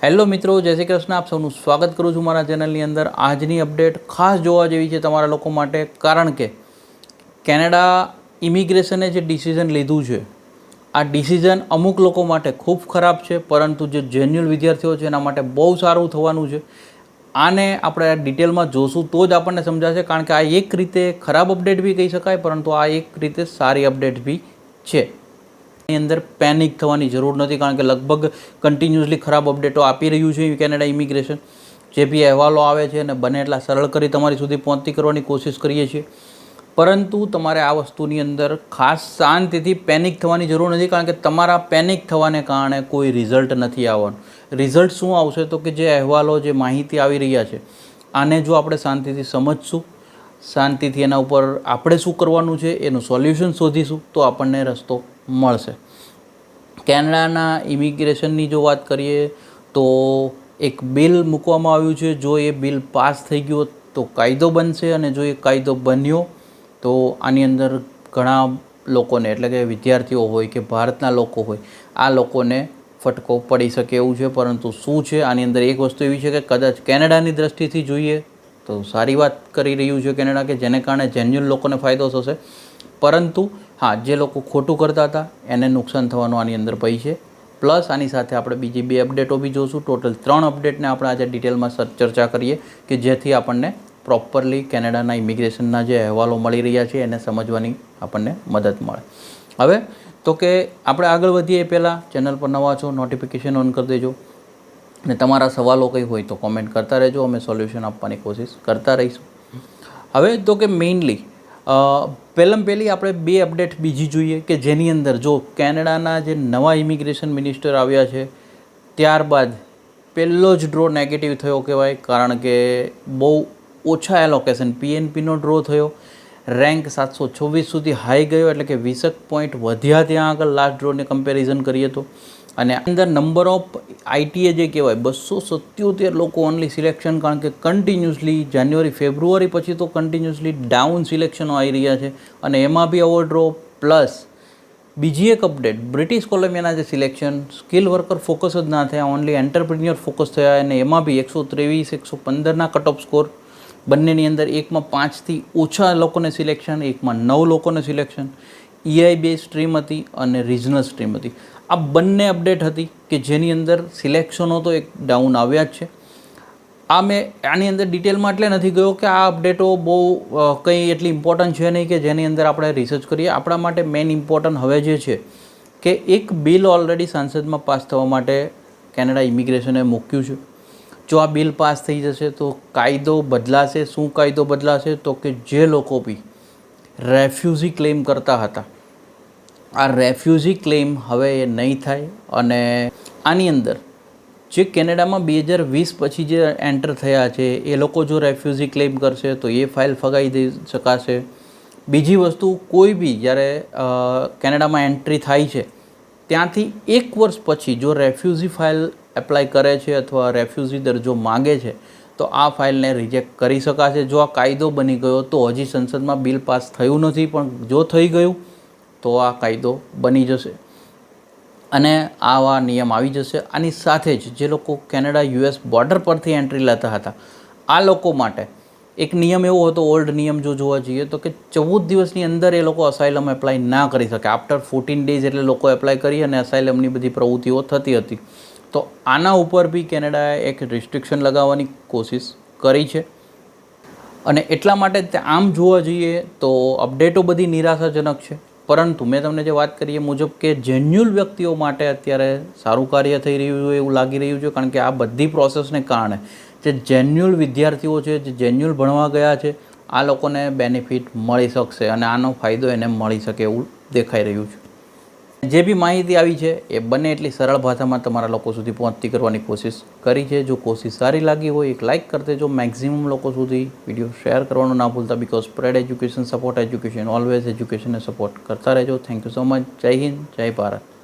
Hello મિત્રો, જય શ્રી કૃષ્ણ. આપ સૌનું સ્વાગત કરું છું મારા ચેનલની અંદર. આજની અપડેટ ખાસ જોવા જેવી છે તમારા લોકો માટે, કારણ કે કેનેડા ઇમિગ્રેશને જે ડિસિઝન લીધું છે, આ ડિસિઝન અમુક લોકો માટે ખૂબ ખરાબ છે, પરંતુ જે જેન્યુઅલ વિદ્યાર્થીઓ છે એના માટે બહુ સારું થવાનું છે. આને આપણે ડિટેલમાં જોશું તો જ આપણને સમજાશે, કારણ કે આ એક રીતે ખરાબ અપડેટ બી કહી શકાય, પરંતુ આ એક રીતે સારી અપડેટ બી છે. એની અંદર પેનિક થવાની જરૂર નથી, કારણ કે લગભગ કન્ટિન્યુઅસલી ખરાબ અપડેટો આપી રહ્યું છે કેનેડા ઇમિગ્રેશન જે બી અહેવાલો આવે છે અને બને એટલા સરળ કરી તમારી સુધી પહોંચતી કરવાની કોશિશ કરીએ છીએ. પરંતુ તમારે આ વસ્તુની અંદર ખાસ શાંતિથી પેનિક થવાની જરૂર નથી, કારણ કે તમારા પેનિક થવાને કારણે કોઈ રિઝલ્ટ નથી આવવાનું. રિઝલ્ટ શું આવશે તો કે જે અહેવાલો, જે માહિતી આવી રહ્યા છે, આને જો આપણે શાંતિથી સમજશું, શાંતિથી એના ઉપર આપણે શું કરવાનું છે, એનું સોલ્યુશન શોધીશું, તો આપણને રસ્તો મળશે. કેનેડાના ઇમિગ્રેશનની જો વાત કરીએ, તો એક બિલ મૂકવામાં આવ્યું છે. જો એ બિલ પાસ થઈ ગયો, તો કાયદો બનશે અને જો એ કાયદો બન્યો, તો આની અંદર ઘણા લોકોને, એટલે કે વિદ્યાર્થીઓ હોય કે ભારતના લોકો હોય, આ લોકોને ફટકો પડી શકે એવું છે. પરંતુ શું છે? આની અંદર એક વસ્તુ એવી છે કે કદાચ કેનેડાની દ્રષ્ટિથી જોઈએ, તો સારી વાત કરી રહ્યું છે કેનેડા કે જેને કારણે જેન્યુન લોકોને ફાયદો થશે. પરંતુ હા, જે લોકો ખોટું કરતા હતા, એને નુકસાન થવાનું આની અંદર ભય છે. પ્લસ આની સાથે આપણે બીજી બે અપડેટો બી જોશું. ટોટલ ત્રણ અપડેટને આપણે આજે ડિટેલમાં ચર્ચા કરીએ કે જેથી આપણને પ્રોપરલી કેનેડાના ઇમિગ્રેશનના જે અહેવાલો મળી રહ્યા છે, એને સમજવાની આપણને મદદ મળે. હવે, તો કે આપણે આગળ વધીએ પહેલાં. ચેનલ પર નવા છો નોટિફિકેશન ઓન કરી દેજો. અને તમારા સવાલો કંઈ હોય તો કોમેન્ટ કરતા રહેજો. અમે સોલ્યુશન આપવાની કોશિશ કરતા રહીશું. હવે, તો કે મેઇનલી પહેલાં પહેલી આપણે બે અપડેટ બીજી જોઈએ કે જેની અંદર જો કેનેડાના જે નવા ઇમિગ્રેશન મિનિસ્ટર આવ્યા છે, ત્યારબાદ પહેલો જ ડ્રો નેગેટિવ થયો કહેવાય, કારણ કે બહુ ઓછા એલોકેશન પીએનપીનો ડ્રો થયો રેન્ક સાતસો છવ્વીસ સુધી હાઈ ગયો, એટલે કે વીસક પોઈન્ટ વધ્યા ત્યાં આગળ લાસ્ટ ડ્રોને કમ્પેરિઝન કરીએ તો. અને અંદર નંબર ઓફ આઈટીએ જે કહેવાય, બસો સત્યોતેર લોકો ઓનલી સિલેક્શન કારણ કે કન્ટિન્યુઅસલી જાન્યુઆરી ફેબ્રુઆરી પછી તો કન્ટિન્યુઅસલી ડાઉન સિલેક્શનો આવી રહ્યા છે. અને એમાં બી અવોર્ડ ડ્રો પ્લસ બીજી એક અપડેટ બ્રિટિશ કોલંબિયાના જે સિલેક્શન સ્કિલ વર્કર ફોકસ જ ના થયા ઓનલી એન્ટરપ્રિન્યોર ફોકસ થયા, અને એમાં બી એકસો ત્રેવીસ, એકસો પંદરના કટ ઓફ સ્કોર બંનેની અંદર એકમાં પાંચથી ઓછા લોકોને સિલેક્શન એકમાં નવ લોકોને સિલેક્શન ઈઆઈ બે સ્ટ્રીમ હતી અને રિજનલ સ્ટ્રીમ હતી. આ બંને અપડેટ હતી કે જેની અંદર સિલેક્શનો તો એક ડાઉન આવ્યા જ છે. આ મેં આની અંદર ડિટેલમાં એટલે નથી ગયો કે આ અપડેટો બહુ કંઈ એટલી ઇમ્પોર્ટન્ટ છે નહીં કે જેની અંદર આપણે રિસર્ચ કરીએ. આપણા માટે મેઇન ઇમ્પોર્ટન્ટ હવે જે છે કે એક બિલ ઓલરેડી સંસદમાં પાસ થવા માટે કેનેડા ઇમિગ્રેશને મૂક્યું છે. જો આ બિલ પાસ થઈ જશે તો કાયદો બદલાશે. શું કાયદો બદલાશે? તો કે જે લોકો બી રેફ્યુઝી ક્લેમ કરતા હતા. આ રેફ્યુઝી ક્લેમ હવે એ નહીં થાય અને આની અંદર જે કેનેડામાં બે હજાર વીસ પછી જે એન્ટર થયા છે, એ લોકો જો રેફ્યુઝી ક્લેમ કરશે તો એ ફાઇલ ફગાવી દઈ શકાશે. બીજી વસ્તુ, કોઈ બી જ્યારે કેનેડામાં એન્ટ્રી થાય છે, ત્યાંથી એક વર્ષ પછી જો રેફ્યુઝી ફાઇલ એપ્લાય કરે છે અથવા રેફ્યુઝી દરજ્જો માગે છે, તો આ ફાઇલને રિજેક્ટ કરી શકાશે. જો આ કાયદો બની ગયો તો હજી સંસદમાં બિલ પાસ થયું નથી, પણ જો થઈ ગયું તો આ કાયદો બની જશે. અને આવા નિયમ આવી જશે. આની સાથે જ જે લોકો કેનેડા યુએસ બોર્ડર પરથી એન્ટ્રી લેતા હતા, આ લોકો માટે એક નિયમ એવો હતો, ઓલ્ડ નિયમ જો જોવા જઈએ તો કે ચૌદ દિવસની અંદર એ લોકો અસાઇલમ એપ્લાય ના કરી શકે. આફ્ટર ફોર્ટીન ડેઝ એટલે લોકો એપ્લાય કરી અને અસાઇલમની બધી પ્રવૃત્તિઓ થતી હતી. તો આના ઉપર બી કેનેડાએ એક રિસ્ટ્રિક્શન લગાવવાની કોશિશ કરી છે. અને એટલા માટે આમ જોવા જઈએ તો અપડેટો બધી નિરાશાજનક છે. પરંતુ મેં તમને જે વાત કરી એ મુજબ કે જેન્યુઅલ વ્યક્તિઓ માટે અત્યારે સારું કાર્ય થઈ રહ્યું છે એવું લાગી રહ્યું છે, કારણ કે આ બધી પ્રોસેસને કારણે જે જેન્યુઅલ વિદ્યાર્થીઓ છે, જે જેન્યુઅલ ભણવા ગયા છે, આ લોકોને બેનિફિટ મળી શકશે અને આનો ફાયદો એને મળી શકે એવું દેખાઈ રહ્યું છે. જે બી માહિતી આવી છે, એ બને એટલી સરળ ભાષામાં તમારા લોકો સુધી પહોંચતી કરવાની કોશિશ કરી છે. જો કોશિશ સારી લાગી હોય, એક લાઇક કરી દેજો મેક્ઝિમમ લોકો સુધી વીડિયો શેર કરવાનું ના ભૂલતા because spread education support education always એજ્યુકેશનને support કરતા રહેજો. થેન્ક યુ સો મચ જય હિન્દ, જય ભારત.